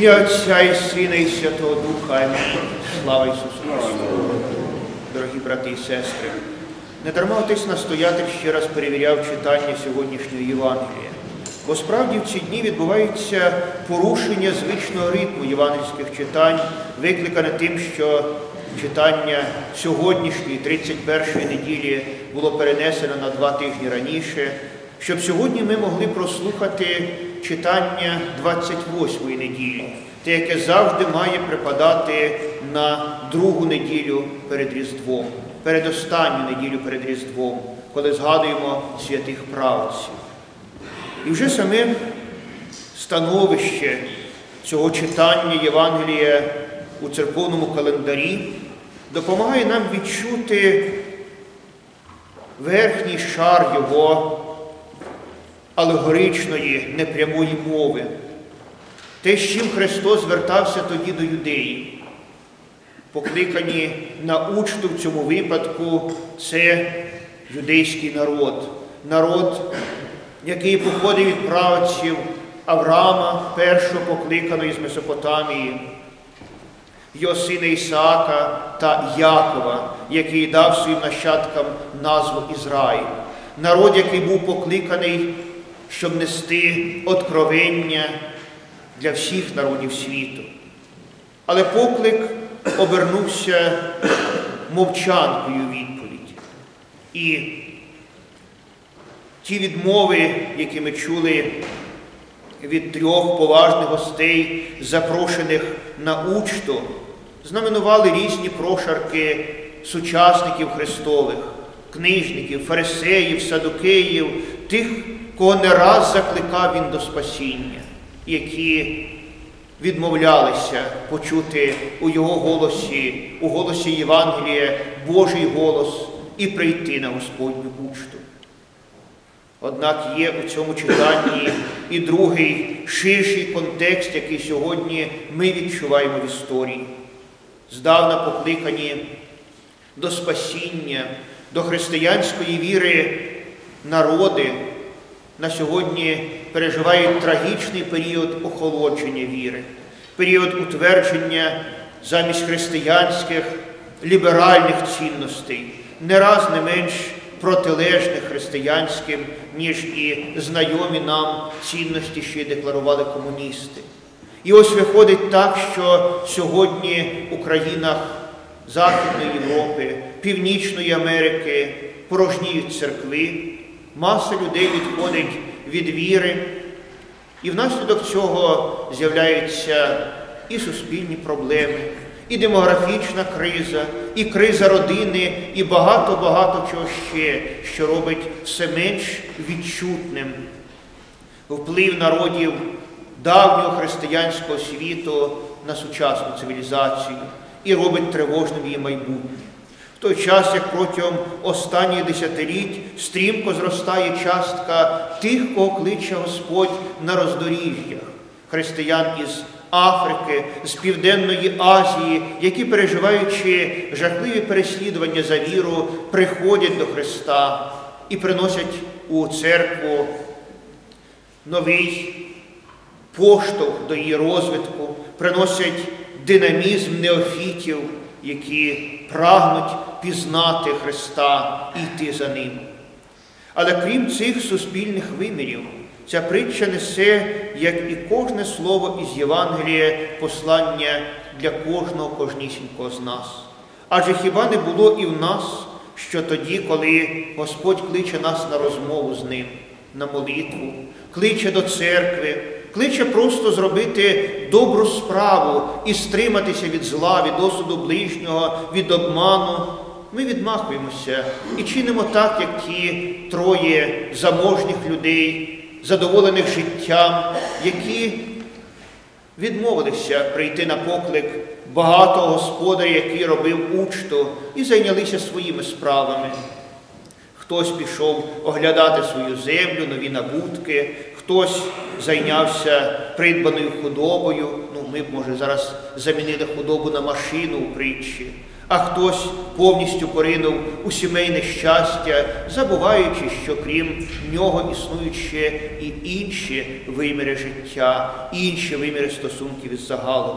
ім'я Отця і Сина і Святого Духа. Слава Ісусу Христу. Дорогі брати і сестри, недарма отець настоятель ще раз перевіряв читання сьогоднішньої Євангелія. Бо справді в ці дні відбувається порушення звичного ритму євангельських читань, викликане тим, що читання сьогоднішньої 31-ї неділі було перенесено на два тижні раніше, щоб сьогодні ми могли прослухати читання 28-ї неділі, те, яке завжди має припадати на другу неділю перед Різдвом, передостанню неділю перед Різдвом, коли згадуємо святих правців. І вже саме становище цього читання Євангелія у церковному календарі допомагає нам відчути верхній шар його алегоричної, непрямої мови, те, з чим Христос звертався тоді до юдеїв. Покликані на учту в цьому випадку це юдейський народ, народ, який походив від правців Авраама, першого покликаного із Месопотамії, його сина Ісаака та Якова, який дав своїм нащадкам назву Ізраїль. Народ, який був покликаний, щоб нести откровення для всіх народів світу. Але поклик обернувся мовчанкою відповіді. І ті відмови, які ми чули від трьох поважних гостей, запрошених на учту, знаменували різні прошарки сучасників Христових, книжників, фарисеїв, садукеїв, тих, кого не раз закликав він до спасіння, які відмовлялися почути у його голосі, у голосі Євангелія Божий голос і прийти на Господню учту. Однак є у цьому читанні і другий ширший контекст, який сьогодні ми відчуваємо в історії. Здавна покликані до спасіння, до християнської віри народи на сьогодні переживають трагічний період охолодження віри, період утвердження замість християнських ліберальних цінностей, не раз не менш протилежних християнським, ніж і знайомі нам цінності, що й декларували комуністи. І ось виходить так, що сьогодні у країнах Західної Європи, Північної Америки порожніють церкви, маса людей відходить від віри, і внаслідок цього з'являються і суспільні проблеми, і демографічна криза, і криза родини, і багато-багато чого ще, що робить все менш відчутним вплив народів давнього християнського світу на сучасну цивілізацію і робить тривожним її майбутнє. Той час, як протягом останніх десятиліть стрімко зростає частка тих, кого кличе Господь на роздоріжжях, християн із Африки, з Південної Азії, які, переживаючи жахливі переслідування за віру, приходять до Христа і приносять у церкву новий поштовх до її розвитку, приносять динамізм неофітів, які прагнуть пізнати Христа і йти за Ним. Але крім цих суспільних вимірів, ця притча несе, як і кожне слово із Євангелія, послання для кожного кожнісінького з нас. Адже хіба не було і в нас, що тоді, коли Господь кличе нас на розмову з Ним, на молитву, кличе до церкви, кличе просто зробити добру справу і стриматися від зла, від осуду ближнього, від обману. Ми відмахуємося і чинимо так, як ті троє заможніх людей, задоволених життям, які відмовилися прийти на поклик багатого господаря, який робив учту, і зайнялися своїми справами. Хтось пішов оглядати свою землю, нові набутки, хтось зайнявся придбаною худобою. Ну, ми б, може, зараз замінили худобу на машину у притчі. А хтось повністю поринув у сімейне щастя, забуваючи, що крім нього існують ще і інші виміри життя, інші виміри стосунків із загалом.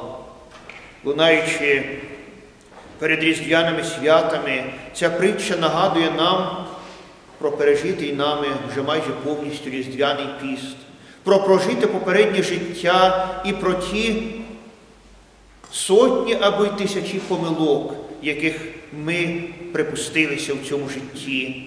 Лунаючи перед різдвяними святами, ця притча нагадує нам про пережитий нами вже майже повністю різдвяний піст, про прожите попереднє життя і про ті сотні або й тисячі помилок, яких ми припустилися в цьому житті.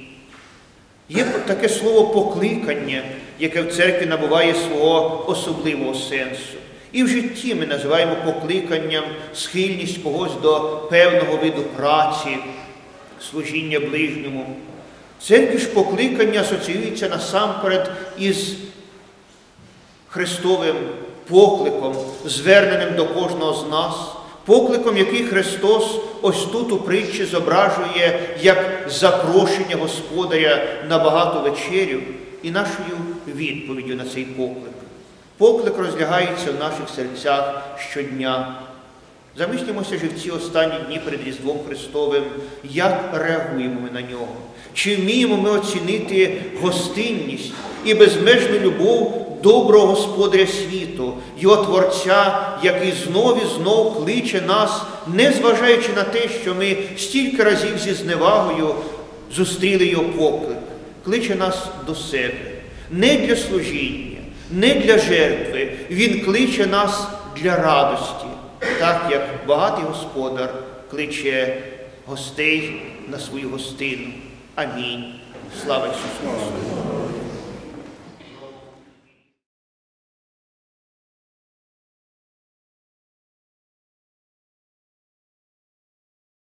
Є таке слово покликання, яке в церкві набуває свого особливого сенсу. І в житті ми називаємо покликанням схильність когось до певного виду праці, служіння ближньому. Церкві ж покликання асоціюється насамперед із Христовим покликом, зверненим до кожного з нас, покликом, який Христос ось тут у притчі зображує як запрошення Господаря на багату вечерю і нашою відповіддю на цей поклик. Поклик розлягається в наших серцях щодня. Замислімося ж в ці останні дні перед Різдвом Христовим, як реагуємо ми на нього, чи вміємо ми оцінити гостинність і безмежну любов доброго Господаря світу, Його Творця, який знов і знов кличе нас, не зважаючи на те, що ми стільки разів зі зневагою зустріли його поклик, кличе нас до себе, не для служіння, не для жертви. Він кличе нас для радості, так як багатий господар кличе гостей на свою гостину. Амінь. Слава Ісусу Христу!